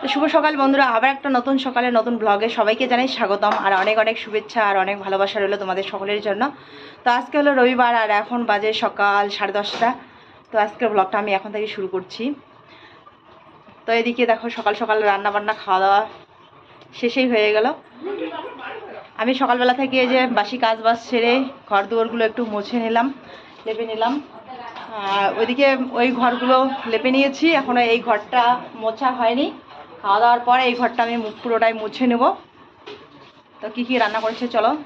তো শুভ সকাল বন্ধুরা, আবার একটা নতুন সকালে নতুন ব্লগে সবাইকে জানাই স্বাগতম, আর অনেক অনেক শুভেচ্ছা আর অনেক ভালোবাসা রইল তোমাদের সকলের জন্য। তো আজকে হলো রবিবার আর এখন বাজে সকাল সাড়ে দশটা। তো আজকের ব্লগটা আমি এখন থেকে শুরু করছি। তো এদিকে দেখো সকাল সকাল রান্না বান্না খাওয়া দাওয়া শেষেই হয়ে গেল। আমি সকালবেলা থেকে যে বাসি কাজ বাজ সেরে ঘর দুয়ারগুলো একটু মুছে নিলাম, লেপে নিলাম। আর ওইদিকে ওই ঘরগুলো লেপে নিয়েছি এখনও এই ঘরটা মোছা হয়নি। খাওয়া দাওয়ার পরে এই ঘরটা আমি মু- পুরোটাই মুছে নেব। তো কী কী রান্না করেছে চলো।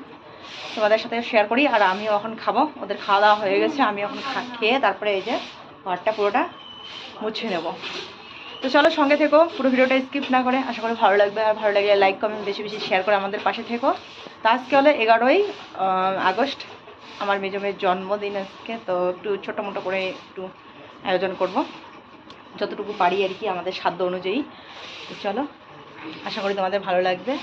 তোমাদের সাথে শেয়ার করি আর আমিও এখন খাব। ওদের খাওয়া দাওয়া হয়ে গেছে, আমি এখন খেয়ে তারপরে এই যে ঘরটা পুরোটা মুছে নেব। তো চলো সঙ্গে থেকো, পুরো ভিডিওটা স্কিপ না করে। আশা করি ভালো লাগবে। আর ভালো লাগলে লাইক কমেন্ট বেশি বেশি শেয়ার করে আমাদের পাশে থেকো। তো আজকে হলো এগারোই আগস্ট। আমার মেজমের জন্মদিন আজকে, তো একটু ছোটো মোটো করে একটু আয়োজন করব। যতটুকু পারি আর কি আমাদের সাধ্য অনুযায়ী। তো চলো, আশা করি তোমাদের ভালো লাগবে।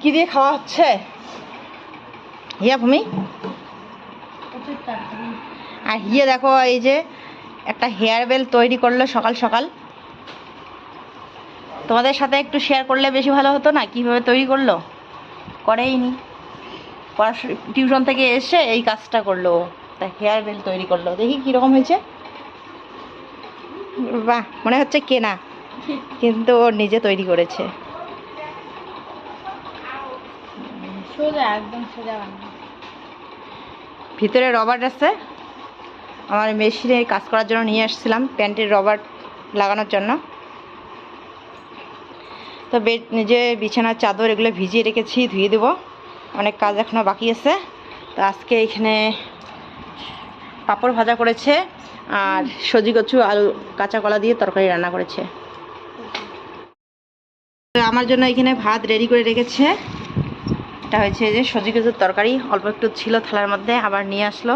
কি দিয়ে খাওয়া হচ্ছে? হিয়া ভূমি? আর হিয়ে দেখো, এই যে একটা হেয়ার বেল তৈরি করল সকাল সকাল। তোমাদের সাথে একটু শেয়ার করলে বেশি ভালো হতো না? কীভাবে তৈরি করল? করেইনি। পড়াশো টিউশন থেকে এসে এই কাজটা করল তা হেয়ার বেল তৈরি করল। দেখি কীরকম হয়েছে। বাহ মনে হচ্ছে কেনা কিন্তু ও নিজে তৈরি করেছে। সোজা একদম সোজা ভিতরে রবার আছে। আমার মেশিনে কাজ করার জন্য নিয়ে আসছিলাম প্যান্টের রবার লাগানোর জন্য। তো বেড যে বিছানার চাদর এগুলো ভিজিয়ে রেখেছি ধুয়ে দেবো। অনেক কাজ এখনও বাকি আছে। তো আজকে এখানে পাঁপড় ভাজা করেছে আর সজি কচু আলু কাঁচা কলা দিয়ে তরকারি রান্না করেছে। আমার জন্য এখানে ভাত রেডি করে রেখেছে। এটা হয়েছে যে সজি কচুর তরকারি, অল্প একটু ছিল থালার মধ্যে, আবার নিয়ে আসলো।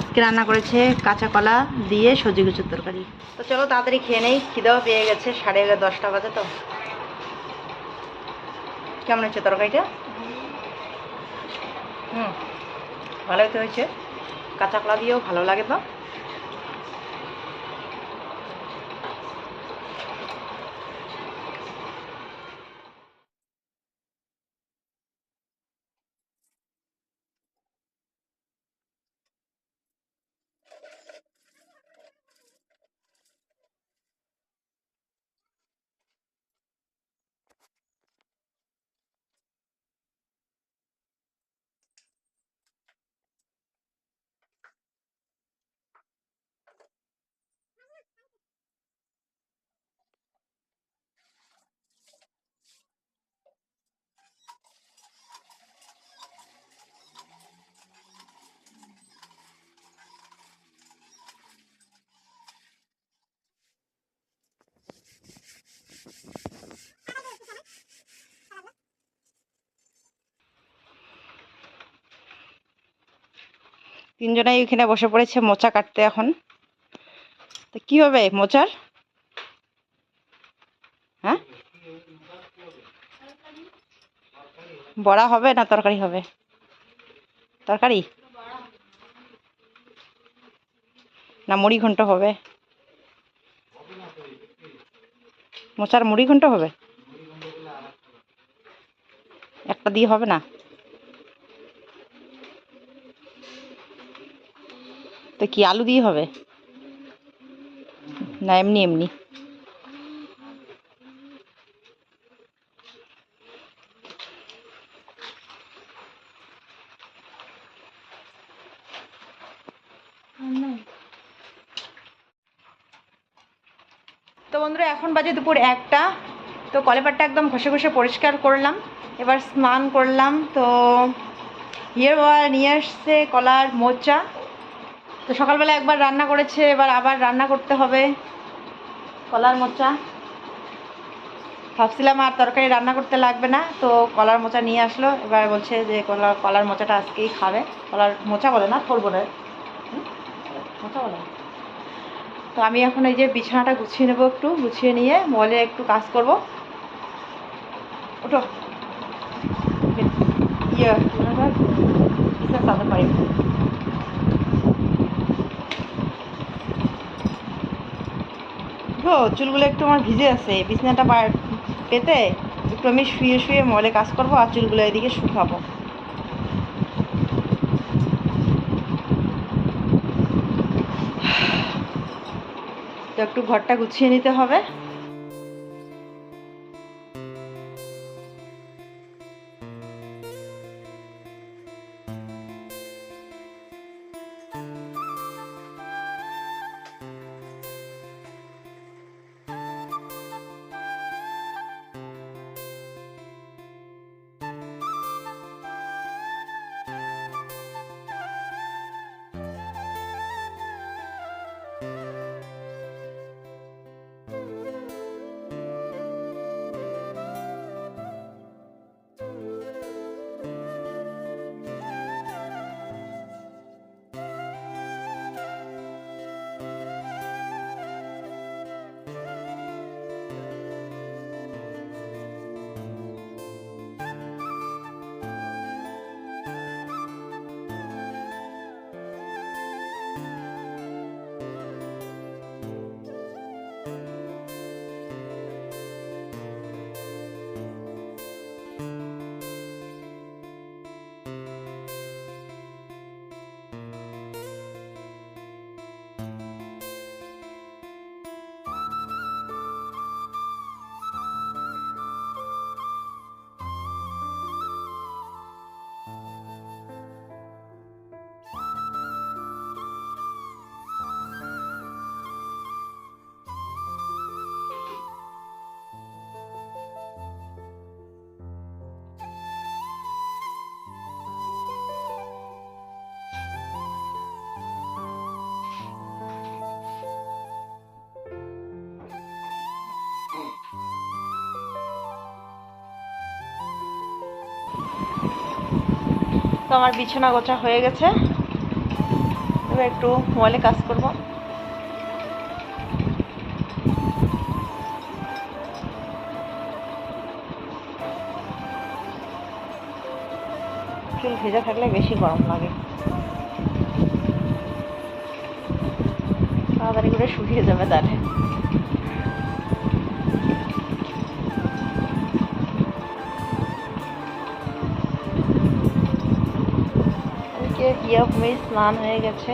আজকে রান্না করেছে কাঁচা কলা দিয়ে সজি কচুর তরকারি। তো চলো তাড়াতাড়ি খেয়ে নেই, খিদেও পেয়ে গেছে, সাড়ে এগারো দশটা বাজে তো। কেমন হচ্ছে তরকারিটা? হুম ভালোই তো হয়েছে। কাঁচা কলা দিয়েও ভালো লাগে তো। তিনজনাই এখানে বসে পড়েছে মোচা কাটতে এখন। তো কি হবে মোচার? হ্যাঁ? বড়া হবে না তরকারি হবে? তরকারি? না মুড়ি ঘন্ট হবে? মোচার মুড়ি ঘন্ট হবে? একটা দিয়ে হবে না? তো কি আলু দিয়ে হবে? না, এমনি এমনি। তো বন্ধুরা, এখন বাজে দুপুর একটা। তো কলেপারটা একদম ঘষে ঘষে পরিষ্কার করলাম। এবার স্নান করলাম। তো হিয়ের বাবা নিয়ে আসছে কলার মোচা। তো সকালবেলা একবার রান্না করেছে, এবার আবার রান্না করতে হবে। কলার মোচা। ভাবছিলাম আর তরকারি রান্না করতে লাগবে না, তো কলার মোচা নিয়ে আসলো। এবার বলছে যে কলা, কলার মোচাটা আজকেই খাবে। কলার মোচা বলে না থর বলে। মোচা বলে। তো আমি এখন এই যে বিছানাটা গুছিয়ে নেব একটু, গুছিয়ে নিয়ে মলে একটু কাজ করব। ওঠো। ইয়ে চাদর পারি। উঠো চুলগুলো একটু আমার ভিজে আছে। বিছনাটা পেতে একটু আমি শুয়ে শুয়ে মলে কাজ করব আর চুলগুলো এদিকে শুকাবো। তো একটু ঘরটা গুছিয়ে নিতে হবে। আমার বিছানা গোছা হয়ে গেছে। এবার একটু মোবাইলে কাজ করব। চুল ভেজা থাকলে বেশি গরম লাগে। তাড়াতাড়ি করে শুকিয়ে যাবে তাহলে হিয়া ভূমি স্নান হয়ে গেছে।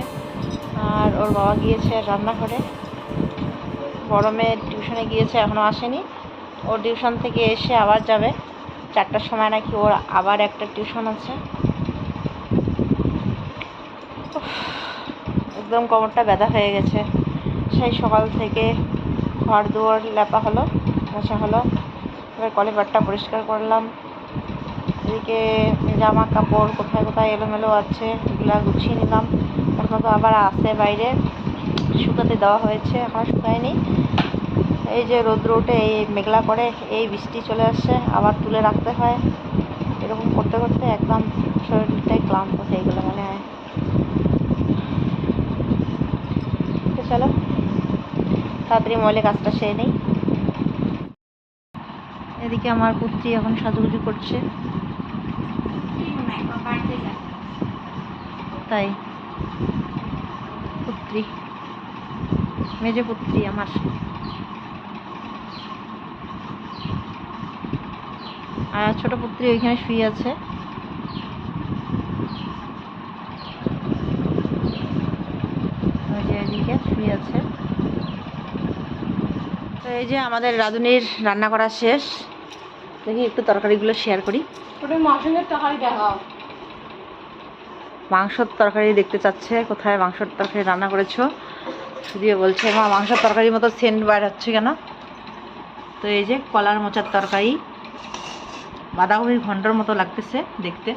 আর ওর বাবা গিয়েছে রান্নাঘরে। বড় মেয়ে টিউশনে গিয়েছে এখনও আসেনি। ওর টিউশন থেকে এসে আবার যাবে। চারটার সময় নাকি ওর আবার একটা টিউশন আছে। একদম কোমরটা ব্যথা হয়ে গেছে। সেই সকাল থেকে ঘর দুয়ার লেপা হলো, মোছা হলো। এবার কলিপারটা পরিষ্কার করলাম। এদিকে জামা কাপড় কোথায় কোথায় এলোমেলো আছে, এগুলো গুছিয়ে নিলাম। ওর মতো আবার আছে বাইরে, শুকাতে দেওয়া হয়েছে এখনও শুকায়নি এই যে রৌদ্র উঠে এই মেঘলা করে, এই বৃষ্টি চলে আসছে, আবার তুলে রাখতে হয়। এরকম করতে করতে একদম শরীরটাই ক্লান্ত হয়ে গেলো মনে হয়। তো চলো, তাড়াতাড়ি মলে কাজটা সেরে নেই। এদিকে আমার পুত্রী এখন সাজুগুজু করছে। তাই। পুত্রী। মেজে পুত্রী আমার। আর ছোট পুত্রী ওইখানে শুয়ে আছে। শুয়ে আছে। তো এই যে আমাদের রাঁধুনির রান্না করা শেষ। দেখি একটু তরকারিগুলো শেয়ার করি। মাসনের টাকাই দেখাও। মাংসর তরকারি দেখতে চাচ্ছে, কোথায় মাংসর তরকারি রান্না করেছ? দিয়ে বলছে, মা, মাংসর তরকারির মতো সেন্ট বার হচ্ছে কেন? তো এই যে কলার মোচার তরকারি, বাঁধাকপির ঘণ্টার মতো লাগতেছে দেখতে।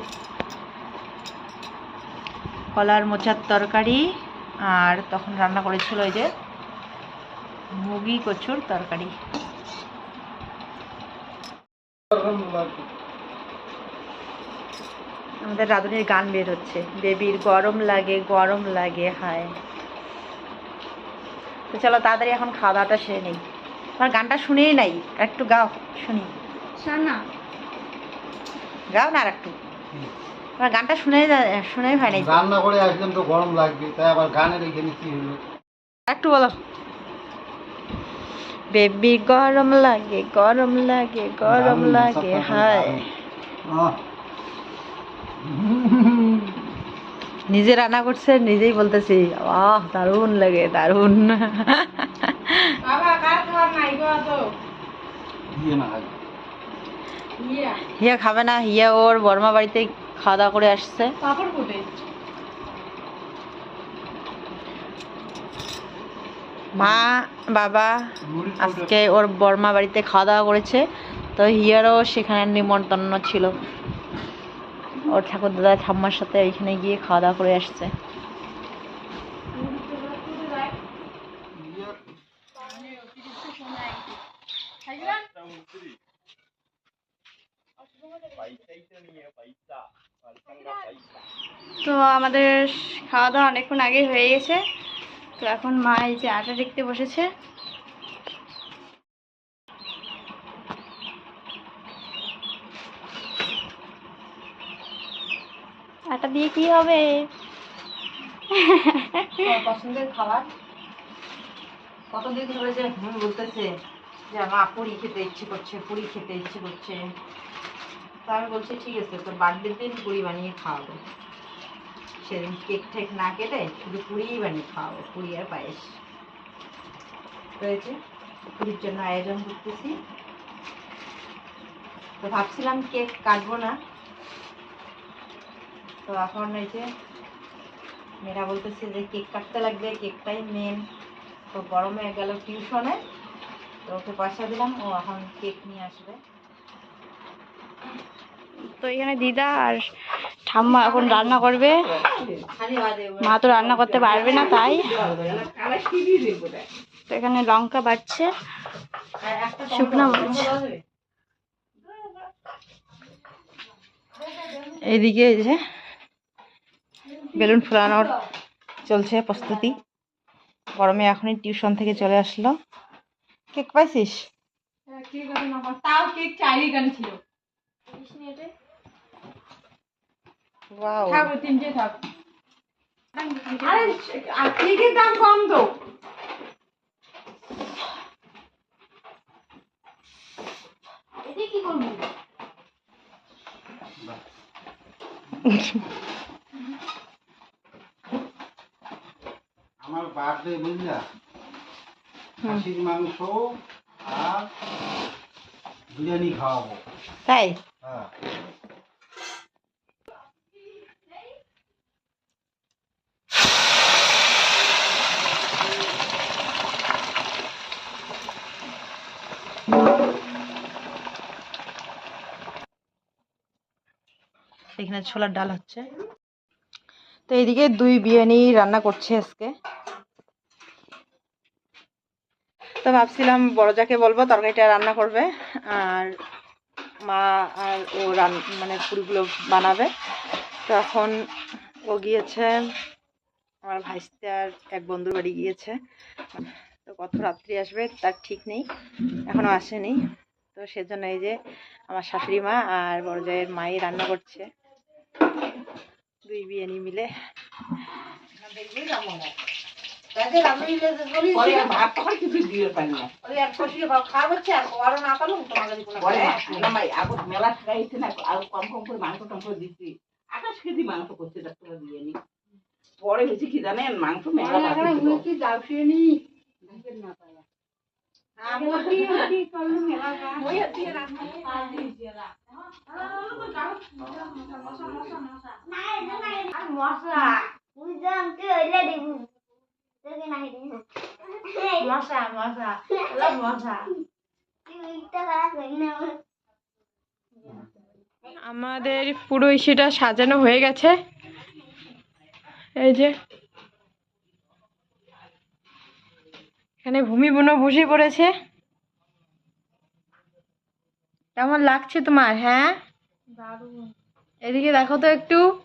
কলার মোচার তরকারি, আর তখন রান্না করেছিল ওই যে মুগি কচুর তরকারি। আমাদের রাধুনির গান বের হচ্ছে। বেবির গরম লাগে গরম লাগে হায়। তো চলো তাড়াতাড়ি এখন খাওয়া দাওয়াটা সেরে নেই। তোমার গানটা শুনেই নাই একটু গাও শুনি। সানা গাও না আর একটু তোমার গানটা শুনে শুনেই হয় নাই। রান্না করে আসলাম তো গরম লাগবে তাই আবার গানের এখানে কি হলো। একটু বলো। বেবি গরম লাগে গরম লাগে গরম লাগে হায়। আহ। নিজে রান্না করছে নিজেই বলতেছি আহ দারুণ লাগে দারুণ। বাবা কার খাবার নাই গো তো দিয়ে না খাই। ইয়া হিয়া খাবে না হিয়া ওর বর্মা বাড়িতে খাওয়া দাওয়া করে আসছে। মা বাবা আজকে ওর বর্মা বাড়িতে খাওয়া দাওয়া করেছে তো হিয়ারও সেখানে নিমন্ত্রণ ছিল। ওর ঠাকুর দাদা ঠাম্মার সাথে ওইখানে গিয়ে খাওয়া দাওয়া করে আসছে। তো আমাদের খাওয়া দাওয়া অনেকক্ষণ আগে হয়ে গেছে। তো এখন মা এই যে আটা দেখতে বসেছে। আটা দিয়ে কি হবে? পছন্দের খাবার? কতদিন ধরে যে হুম বলতেছে, যে আমার পুরি খেতে ইচ্ছে করছে, পুরি খেতে ইচ্ছে করছে। তো আমি বলছি, ঠিক আছে, তোর বার্থডের দিন পুরি বানিয়ে খাওয়াবো। সেদিন কেক টেক না কেটে শুধু পুরিই বানিয়ে খাওয়াবো, পুরি আর পায়েস। রয়েছে পুরীর জন্য আয়োজন করতেছি। তো ভাবছিলাম কেক কাটবো না। তো এখন এই যে মেয়েরা বলতেছে যে কেক কাটতে লাগবে, কেকটাই মেন তো গরমে গেল টিউশনে তো ওকে পয়সা দিলাম, ও এখন কেক নিয়ে আসবে। তো এখানে দিদা আর ঠাম্মা এখন রান্না করবে। মা তো রান্না করতে পারবে না তাই। তো এখানে লঙ্কা বাড়ছে। শুকনো এইদিকে এই যে বেলুন ফুলানোর চলছে প্রস্তুতি। গরমে এখনই টিউশন থেকে চলে আসলো। কেক পাইছিস? কেক আছে না তাও কেক চাইরই গান ছিল ওয়াও থাক ওই তিনটে থাক আরে আর কেকের দাম কম তো এটা কি করবি বুঝলা? খাসির মাংস আর বিরিয়ানি খাওয়াবো। তাই? হ্যাঁ। এখানে ছোলার ডাল হচ্ছে। তো এইদিকে দুই বিরিয়ানি রান্না করছে আজকে। তো ভাবছিলাম বড়জাকে বলব, তরকারিটা রান্না করবে, আর মা আর ও রান মানে পুরিগুলো বানাবে। তো এখন ও গিয়েছে, আমার ভাইস্তে আর এক বন্ধুর বাড়ি গিয়েছে। তো কত রাত্রি আসবে তার ঠিক নেই, এখনও আসেনি। তো সেজন্য এই যে আমার শাশুড়ি মা আর বড় জায়ের মাই রান্না করছে। দুই বিয়ানি মিলে। আকাশ কেজি মাংস করছে ডাক্তার দিয়ে নি। পরে হয়েছে কি জানেন মাংস মেলা বাকি ছিল। উঠি যাও শুনি ওই আর দিয়ে রান্না মশা বুঝলাম তুই ওইলে দিব তোকে নাই দিব মশা মশা মশা তুই আমাদের পুরো ইসিটা সাজানো হয়ে গেছে। এই যে। এখানে ভূমি বুনো বসে পড়েছে। কেমন লাগছে তোমার হ্যাঁ? এদিকে দেখো তো একটু।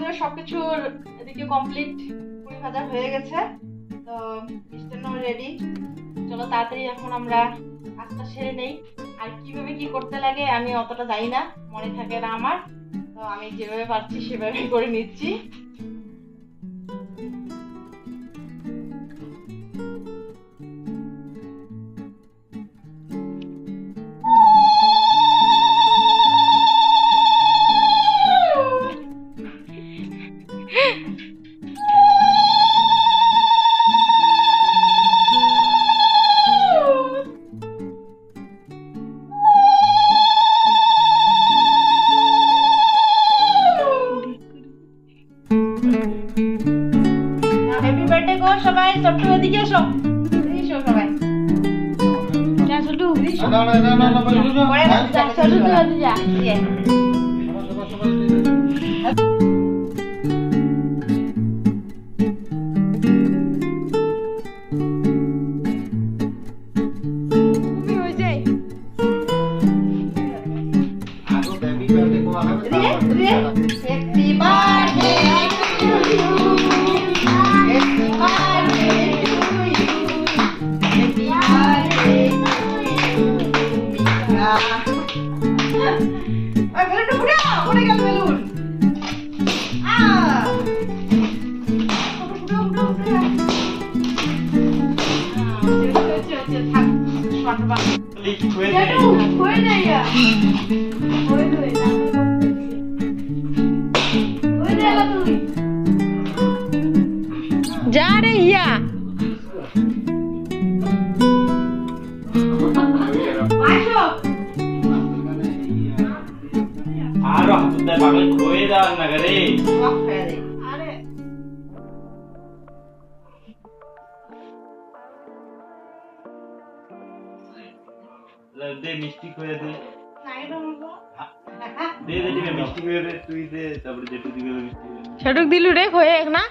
বন্ধুরা সবকিছুর এদিকে কমপ্লিট কুড়ি হাজার হয়ে গেছে। তো মিষ্টান্ন রেডি চলো তাড়াতাড়ি এখন আমরা কাজটা সেরে নেই। আর কীভাবে কি করতে লাগে আমি অতটা জানি না। মনে থাকে না আমার। তো আমি যেভাবে পারছি সেভাবে করে নিচ্ছি। ছোটু তুই হাতে যা ইয়ে। হয়ে যায় ইয়া ওই দুই ওই দেখো তুমি যা রে ইয়া আসো। আরও হাতে ছোটুক দিলু রে খয়ে এক না।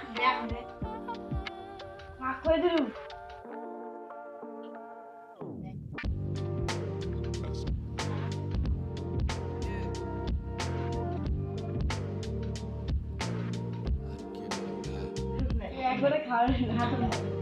একবারে খাওয়ার হাত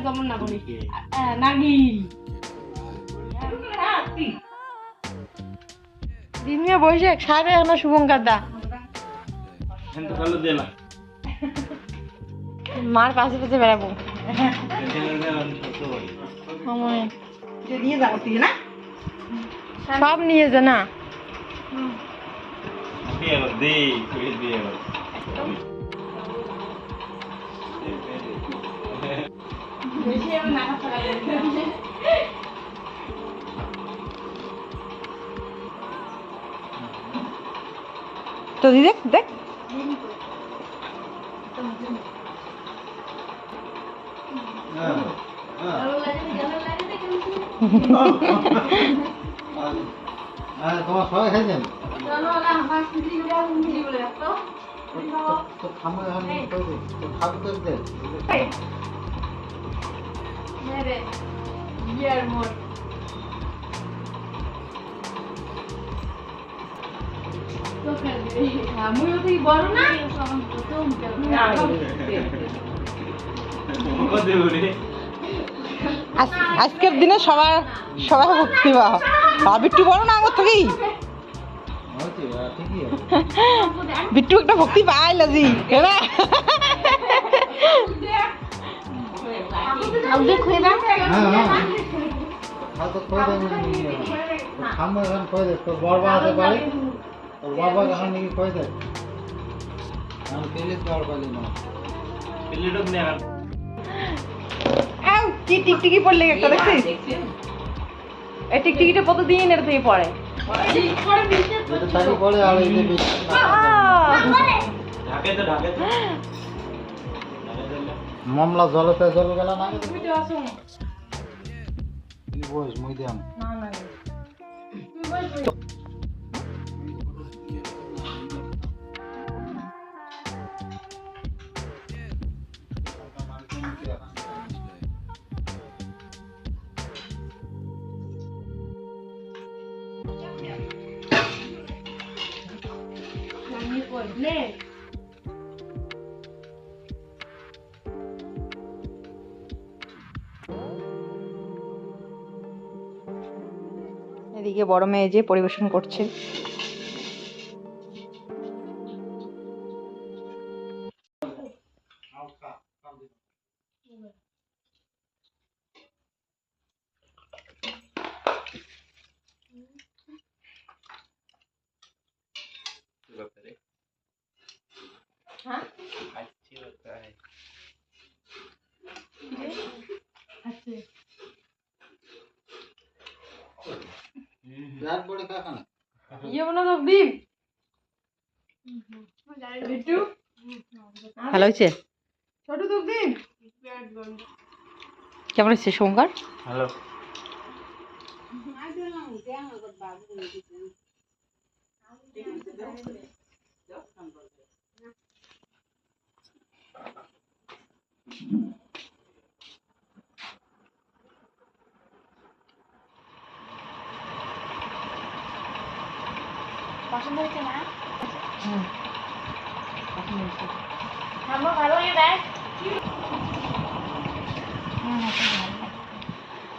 একদম না বলি নাগিল দিনমিয়া বৈশাখ সাড়ে এখন শুভঙ্কার দা। না মার পাশে পাশে বেড়াবো। সব নিয়ে যা না। দে এবার দে খয়ে দে এবার। বেশি আমি তো দি দেখ। দেখ হ্যাঁ। হ্যাঁ হ্যাঁ তোমার সবাই খাইছেন খামো খাব তো না প্রথম ও দে ওরে আজ- আজকের দিনে সবাই সবাই ভক্তি বা বিট্টু বড় না আমার থেকেই ঠিকই আছে। বিট্টু একটা ভক্তি পাই লাজি। না হ্যাঁ হ্যাঁ। হয়তো কই দেবে থামো এখন কই দে তোর বড় বা আছে বাড়ি? তোর বাবা এখন নাকি কই দে। আমি পেলে তো আর পালি না। প্লেটও কিনে আন আউ, কি টিকটিকি পড়লে একটা দেখছিস? দেখছেন এই টিকটিকিটা প্রতিদিন এটা থেকে পড়ে? তাকে পড়ে আর এই যে! ঢাকে তো ঢাকে তো। মামলা জলতে জল গেল না? তুই বস মুই দিয়াম। এদিকে বড় মেয়ে যে পরিবেশন করছে। হয়েছে? ছোট কেমন হচ্ছে সোমবার? হ্যালো পছন্দ হয়েছে না?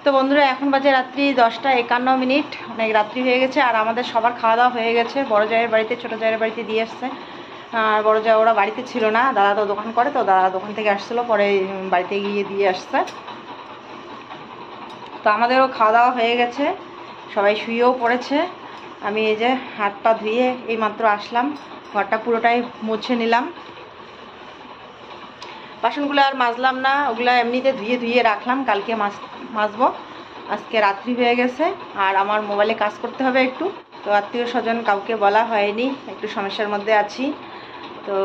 তো বন্ধুরা, এখন বাজে রাত্রি দশটা একান্ন মিনিট। অনেক রাত্রি হয়ে গেছে, আর আমাদের সবার খাওয়া দাওয়া হয়ে গেছে। বড় জায়ের বাড়িতে, ছোটো জায়ের বাড়িতে দিয়ে এসছে। আর বড় জায় ওরা বাড়িতে ছিল না, দাদা তো দোকান করে, তো দাদা দোকান থেকে আসছিল, পরে বাড়িতে গিয়ে দিয়ে আসছে। তো আমাদেরও খাওয়া দাওয়া হয়ে গেছে, সবাই শুয়েও পড়েছে। আমি এই যে হাত পা ধুয়ে এই মাত্র আসলাম, ঘরটা পুরোটাই মুছে নিলাম। বাসনগুলো আর মাজলাম না, ওগুলো এমনিতে ধুয়ে ধুয়ে রাখলাম, কালকে মাছ, মাজবো। আজকে রাত্রি হয়ে গেছে, আর আমার মোবাইলে কাজ করতে হবে একটু। তো আত্মীয় স্বজন কাউকে বলা হয়নি, একটু সমস্যার মধ্যে আছি। তো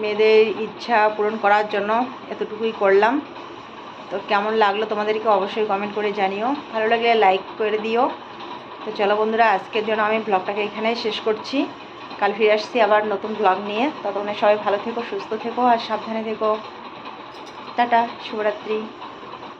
মেয়েদের ইচ্ছা পূরণ করার জন্য এতটুকুই করলাম। তো কেমন লাগল তোমাদেরকে অবশ্যই কমেন্ট করে জানিও। ভালো লাগলে লাইক করে দিও। তো চলো বন্ধুরা, আজকের জন্য আমি ব্লগটাকে এখানেই শেষ করছি। কাল ফিরে আসছি আবার নতুন ব্লগ নিয়ে। ততক্ষণে সবাই ভালো থেকো, সুস্থ থেকো, আর সাবধানে থেকো। টাটা শুভরাত্রি।